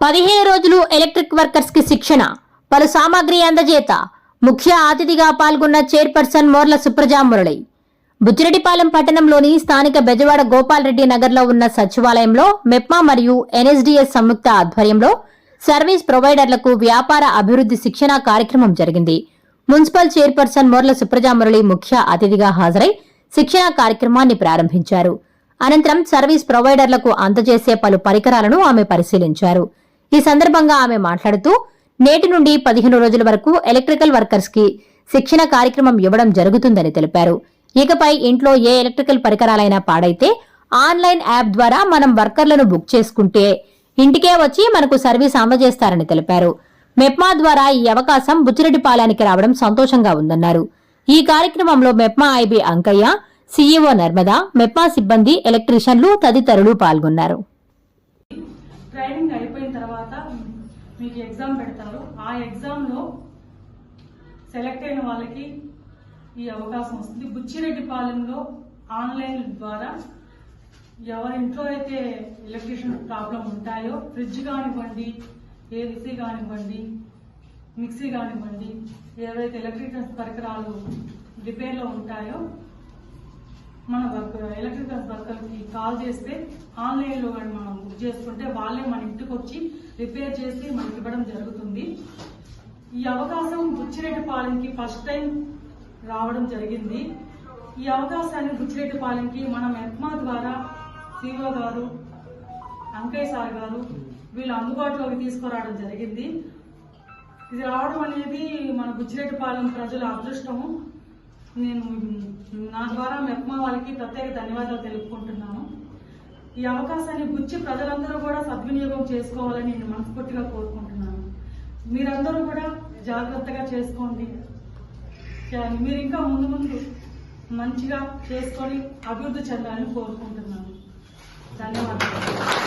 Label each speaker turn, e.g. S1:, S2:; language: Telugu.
S1: పదిహేను రోజులు ఎలక్ట్రిక్ వర్కర్స్కి శిక్షణ. పలు సామాగ్రి అందజేత. ముఖ్య అతిథిగా పాల్గొన్న చైర్పర్సన్ మోర్ల సుప్రజా మురళి బుచ్చిరెడ్డిపాలెం పట్టణంలోని స్థానిక బెజవాడ గోపాల్రెడ్డి నగర్లో ఉన్న సచివాలయంలో మెప్మా మరియు ఎన్ఎస్డిఎస్ సంయుక్త ఆధ్వర్యంలో సర్వీస్ ప్రొవైడర్లకు వ్యాపార అభివృద్ధి శిక్షణ కార్యక్రమం జరిగింది. మున్సిపల్ చైర్పర్సన్ మోర్ల సుప్రజా మురళి ముఖ్య అతిథిగా హాజరై శిక్షణ కార్యక్రమాన్ని ప్రారంభించారు. అనంతరం సర్వీస్ ప్రొవైడర్లకు అందజేసే పలు పరికరాలను ఆమె పరిశీలించారు. ఈ సందర్భంగా ఆమె మాట్లాడుతూ నేటి నుండి పదిహేను రోజుల వరకు ఎలక్ట్రికల్ వర్కర్స్కి శిక్షణ కార్యక్రమం ఇవ్వడం జరుగుతుందని తెలిపారు. ఇకపై ఇంట్లో ఏ ఎలక్ట్రికల్ పరికరాలైనా పాడైతే ఆన్లైన్ యాప్ ద్వారా మనం వర్కర్లను బుక్ చేసుకుంటే ఇంటికే వచ్చి మనకు సర్వీస్ అందజేస్తారని తెలిపారు. మెప్మా ద్వారా ఈ అవకాశం బుచ్చిరెడ్డిపాలెనికి రావడం సంతోషంగా ఉందన్నారు. ఈ కార్యక్రమంలో మెప్మా ఐబీ అంకయ్య సీఈఓ నర్మదా మెప్మా సిబ్బంది ఎలక్ట్రీషియన్లు తదితరులు పాల్గొన్నారు.
S2: ట్రైనింగ్ అయిపోయిన తర్వాత మీకు ఎగ్జామ్ పెడతారు. ఆ ఎగ్జామ్లో సెలెక్ట్ అయిన వాళ్ళకి ఈ అవకాశం వస్తుంది. బుచ్చిరెడ్డిపాలెంలో ఆన్లైన్ ద్వారా ఎవరింట్లో అయితే ఎలక్ట్రిషియన్ ప్రాబ్లం ఉంటాయో ఫ్రిడ్జ్ కానివ్వండి ఏసీ కానివ్వండి మిక్సీ కానివ్వండి ఏవైతే ఎలక్ట్రికల్ పరికరాలు రిపేర్లో ఉంటాయో మన ఎలక్ట్రికల్ వర్కర్కి కాల్ చేస్తే ఆన్లైన్లో కానీ మనం బుక్ చేసుకుంటే వాళ్ళే మన ఇంటికి వచ్చి రిపేర్ చేసి మనకి ఇవ్వడం జరుగుతుంది. ఈ అవకాశం బుచ్చిరెడ్డిపాలెంకి ఫస్ట్ టైం రావడం జరిగింది. ఈ అవకాశాన్ని బుచ్చిరెడ్డిపాలెంకి మనం ఎక్మా ద్వారా సిఓ గారు అంకయ్య సార్ గారు వీళ్ళు అందుబాటులోకి తీసుకురావడం జరిగింది. ఇది రావడం అనేది మన బుచ్చిరెడ్డిపాలెం ప్రజల అదృష్టము. నేను నా ద్వారా మెప్మా వాళ్ళకి ప్రత్యేక ధన్యవాదాలు తెలుపుకుంటున్నాను. ఈ అవకాశాన్ని గుచ్చి ప్రజలందరూ కూడా సద్వినియోగం చేసుకోవాలని నేను మనస్ఫూర్తిగా కోరుకుంటున్నాను. మీరందరూ కూడా జాగ్రత్తగా చేసుకోండి. మీరు ఇంకా ముందు ముందు మంచిగా చేసుకొని అభివృద్ధి చెందాలని కోరుకుంటున్నాను. ధన్యవాదాలు.